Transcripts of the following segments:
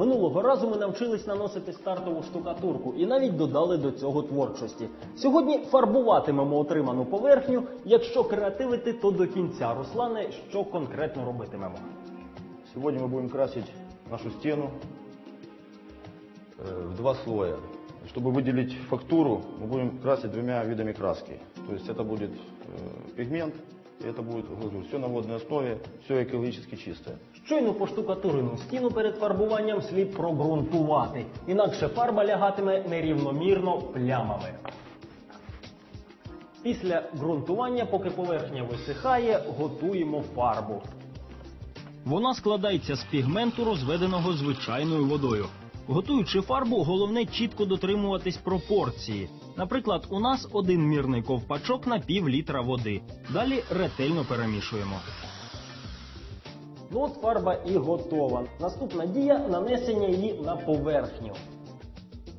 Минулого разу ми навчились наносити стартову штукатурку і навіть додали до цього творчості. Сьогодні фарбуватимемо отриману поверхню. Якщо креативити, то до кінця. Руслане, що конкретно робитимемо? Сегодня мы будем красить нашу стену э, в два слоя. Чтобы выделить фактуру, мы будем красить двумя видами краски. То есть это будет э, пигмент и это будет глазурь. Все на водной основе, все экологически чистое. Щойно поштукатурену стіну перед фарбуванням слід прогрунтувати, інакше фарба лягатиме нерівномірно плямами. Після ґрунтування, поки поверхня висихає, готуємо фарбу. Вона складається з пігменту, розведеного звичайною водою. Готуючи фарбу, головне чітко дотримуватись пропорції. Наприклад, у нас один мірний ковпачок на пів літра води. Далі ретельно перемішуємо. Ну от фарба і готова. Наступна дія нанесення її на поверхню.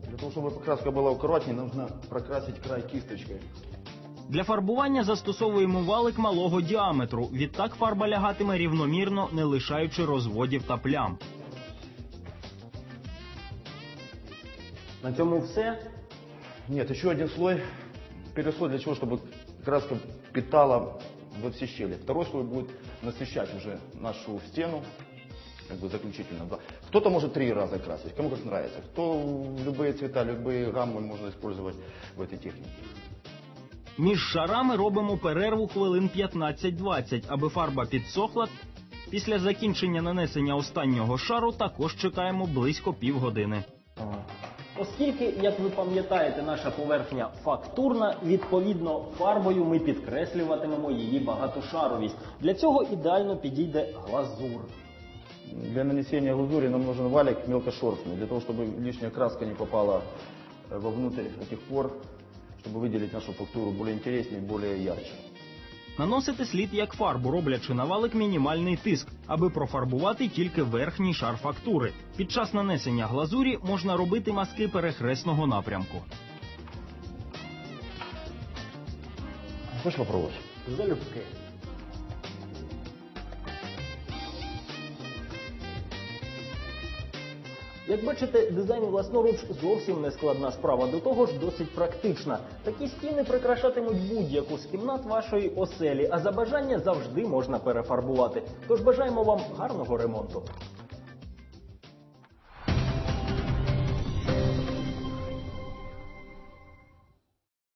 Для того, чтобы покраска была аккуратнее, нужно прокрасить край кисточкой. Для фарбування застосовуємо валик малого діаметру. Відтак фарба лягатиме рівномірно, не лишаючи розводів та плям. На цьому все. Нет, еще один слой. Переслой для чего? Чтобы краска питала во все щели. Второй слой будет насыщать уже нашу стену, как бы заключительно. два. Кто-то может три раза красить, кому как нравится. Кто любые цвета, любые гаммы можно использовать в этой технике. Між шарами робимо перерву хвилин 15-20, аби фарба підсохла. Після закінчення нанесення останнього шару також чекаємо близько півгодини. Оскільки, як ви пам'ятаєте, наша поверхня фактурна, відповідно фарбою ми підкреслюватимемо її багатошаровість. Для цього ідеально підійде глазур. Для нанесения глазури нам нужен валик мелкошерстный, для того, чтобы лишняя краска не попала э, вовнутрь этих пор, чтобы выделить нашу фактуру более интереснее, более ярче. Наносити слід як фарбу, роблячи на валик мінімальний тиск, аби профарбувати тільки верхній шар фактури. Під час нанесення глазурі можна робити маски перехресного напрямку. Хочеш попробувати? Залюбки. Як бачите, дизайн власноруч зовсім не складна справа, до того ж досить практична. Такі стіни прикрашатимуть будь-яку з кімнат вашої оселі, а за бажання завжди можна перефарбувати. Тож бажаємо вам гарного ремонту.